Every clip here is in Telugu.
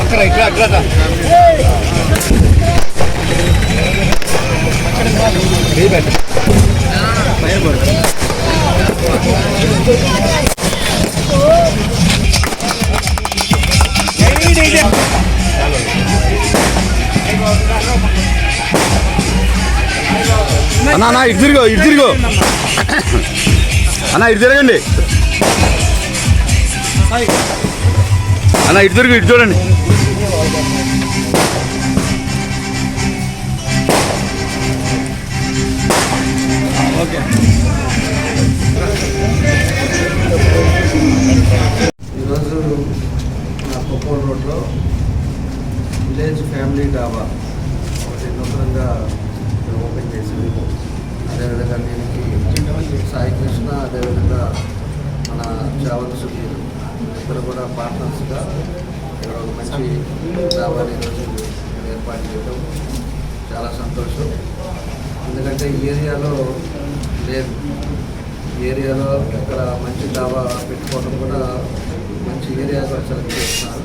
అక్కడ ఇక్కడ అక్కడ అన్న అన్న ఇటు తిరుగు ఇటు తిరుగు. అన్న ఇటు తిరగండి. అన్న ఇటు తిరుగు ఇటు చూడండి. ఈరోజు నా కుప్పం రోడ్లో విలేజ్ ఫ్యామిలీ డాబా. ఒకటి నూతనంగా ఇక్కడ ఓపెన్ చేసి అదేవిధంగా దీనికి సాయి కృష్ణ అదేవిధంగా మన చావల్ సుధీర్ ఇద్దరు కూడా పార్ట్నర్స్గా ఇక్కడ ఒక మంచి డాబాని ఈరోజు ఏర్పాటు చేయడం చాలా సంతోషం. ఎందుకంటే ఈ ఏరియాలో లేదు. ఏరియాలో ఇక్కడ మంచి డాబా పెట్టుకోవడం కూడా మంచి ఏరియా కూడా సెలెక్ట్ చేస్తున్నారు.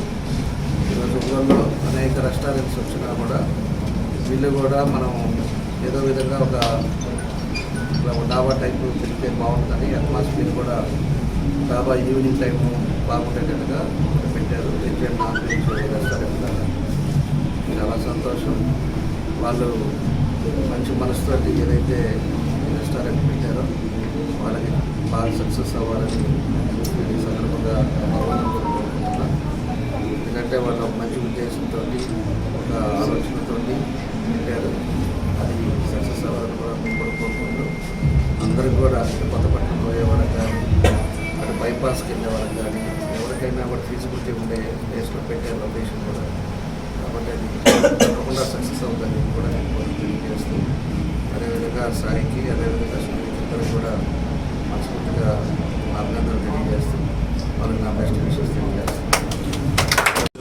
ఈరోజు ఊళ్ళో అనేక రెస్టారెంట్స్ వచ్చినా కూడా వీళ్ళు కూడా మనం ఏదో విధంగా ఒక డాబా టైప్ పెడితే బాగుంటుంది. అట్మాస్ఫియర్ కూడా డాబా ఈవినింగ్ టైము బాగుండేటట్టుగా పెట్టారు. వెజ్ రెస్టారెంట్ చాలా సంతోషం. వాళ్ళు మంచి మనసుతో ఏదైతే రెస్టారెంట్ పెట్టారో వాళ్ళకి బాగా సక్సెస్ అవ్వాలని ఈ సందర్భంగా ఎందుకంటే వాళ్ళు మంచి ఉద్దేశంతో ఒక ఆలోచనతో పెట్టారు అది సక్సెస్ అవ్వాలని కూడా మేము కూడా కోరుకుంటూ అందరికి కొత్త పట్టణం పోయే వాళ్ళకి కానీ అటు బైపాస్కి వెళ్ళే వాళ్ళకి కానీ ఎవరికైనా కూడా ఫీజిబిలిటీ ఉండే ప్లేస్లో పెట్టే లొకేషన్ కూడా. కాబట్టి అది తప్పకుండా సక్సెస్ అవుతుంది కూడా నేను తెలియజేస్తూ అదేవిధంగా సాయికి అదేవిధంగా సునీల్ ఇద్దరు కూడా మనస్ఫూర్తిగా అభినందనలు తెలియజేస్తూ వాళ్ళకి నా బెస్ట్ విషెస్ తెలియజేస్తాను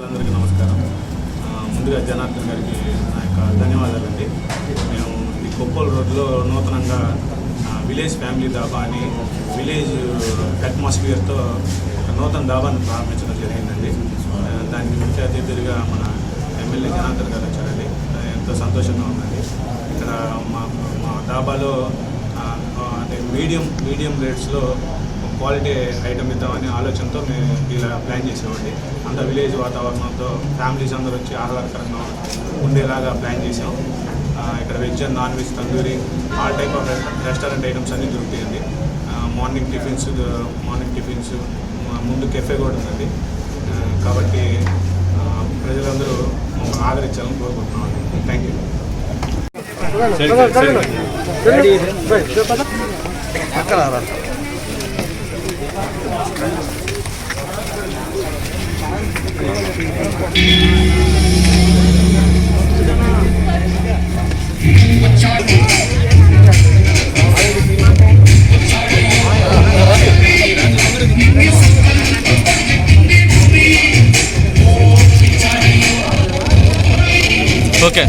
అందరికీ నమస్కారం. ముందుగా జనార్దన్ గారికి నా యొక్క ధన్యవాదాలండి. మేము ఈ కొప్పల్ రోడ్లో నూతనంగా విలేజ్ ఫ్యామిలీ దాబా అని విలేజ్ uh, అట్మాస్ఫియర్తో ఒక నూతన దాబాను ప్రారంభించడం జరిగిందండి. Uh, దానికి ముఖ్య అతిథులుగా మన ఎమ్మెల్యే జనార్దన్ గారు వచ్చారండి. Uh, ఎంతో సంతోషంగా ఉందండి. ఇక్కడ మా మా దాబాలో అంటే మీడియం మీడియం రేట్స్లో క్వాలిటీ ఐటమ్ ఇద్దామని ఆలోచనతో మేము ఇలా ప్లాన్ చేసామండి అంత విలేజ్ వాతావరణంతో ఫ్యామిలీస్ అందరూ వచ్చి ఆహ్లాదకరంగా ఉండేలాగా ప్లాన్ చేసాం. ఇక్కడ veg and non veg tandoori all type of restaurant items అన్నీ దొరుకుతాయండి. మార్నింగ్ టిఫిన్స్ మార్నింగ్ టిఫిన్స్ ముందు కెఫే కూడా ఉందండి. కాబట్టి ప్రజలందరూ ఆదరించాలని కోరుకుంటున్నాం thank you Watch okay